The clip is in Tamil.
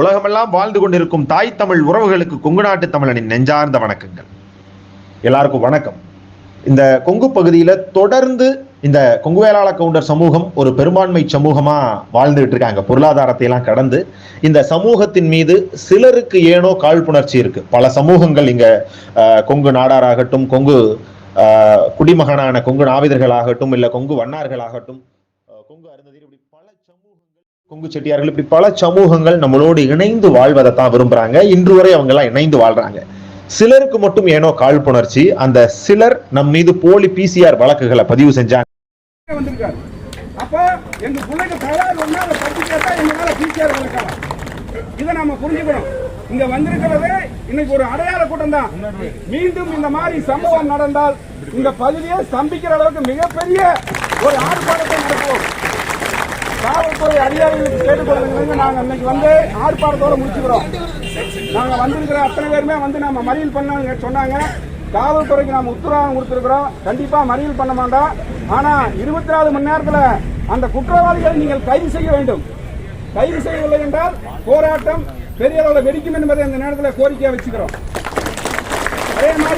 உலகமெல்லாம் வாழ்ந்து கொண்டிருக்கும் தாய் தமிழ் உறவுகளுக்கு கொங்கு நாட்டு தமிழனின் நெஞ்சார்ந்த வணக்கங்கள். எல்லாருக்கும் வணக்கம். இந்த கொங்கு பகுதியில தொடர்ந்து இந்த கொங்கு வேளாள கவுண்டர் சமூகம் ஒரு பெரும்பான்மை சமூகமா வாழ்ந்துகிட்டு இருக்காங்க. பொருளாதாரத்தை எல்லாம் கடந்து இந்த சமூகத்தின் மீது சிலருக்கு ஏனோ காழ்ப்புணர்ச்சி இருக்கு. பல சமூகங்கள் இங்க கொங்கு நாடாராகட்டும் கொங்கு குடிமகனான கொங்கு நாவிதர்களாகட்டும் இல்ல கொங்கு வண்ணார்களாகட்டும் கொங்கு அருந்ததில் இப்படி பல சமூகங்கள் கொங்கு செட்டியார்கள் இப்படி பல சமூகங்கள் நம்மளோடு இணைந்து வாழ்வதை தான் விரும்புறாங்க. இன்று வரை அவங்க எல்லாம் இணைந்து வாழ்றாங்க. சிலருக்கு மட்டும் ஏனோ காழ்ப்புணர்ச்சி அந்த சிலர் நம் மீது போலி பிசிஆர் வழக்குகளை பதிவு செஞ்சாங்க. அப்ப எங்க பிள்ளைக்கு தகராறு ஒண்ணா அதை பத்தி கேட்டா எங்களால பிசிஆர் வளர்க்கலாம் இதை நாம புரிஞ்சுக்கணும். இங்க வந்திருக்கிறது இன்னைக்கு ஒரு அடையாள கூட்டம் தான். மீண்டும் இந்த மாதிரி சம்பவம் நடந்தால் இந்த பகுதியை ஸ்தம்பிக்கிற அளவுக்கு மிகப்பெரிய ஒரு ஆர்ப்பாட்டத்தை நடக்கும் அதிகாரிகளுக்கு கேட்டுக்கொள்ளுங்க நாங்கள் இன்னைக்கு வந்து ஆர்ப்பாட்டத்தோட முடிச்சுக்கிறோம். நாங்கள் வந்திருக்கிற அத்தனை பேருமே வந்து நம்ம மறியல் பண்ண சொன்னாங்க. காவல்துறைக்கு நம்ம உத்தரவாதம் கொடுத்துருக்குறோம். கண்டிப்பாக மறியல் பண்ண மாட்டோம். ஆனால் இருபத்தி நாலு மணி நேரத்தில் அந்த குற்றவாளிகளை நீங்கள் கைது செய்ய வேண்டும். கைது செய்யவில்லை என்றால் போராட்டம் பெரிய அளவில் வெடிக்கும் என்பதை அந்த நேரத்தில் கோரிக்கையை வச்சுக்கிறோம். அதே மாதிரி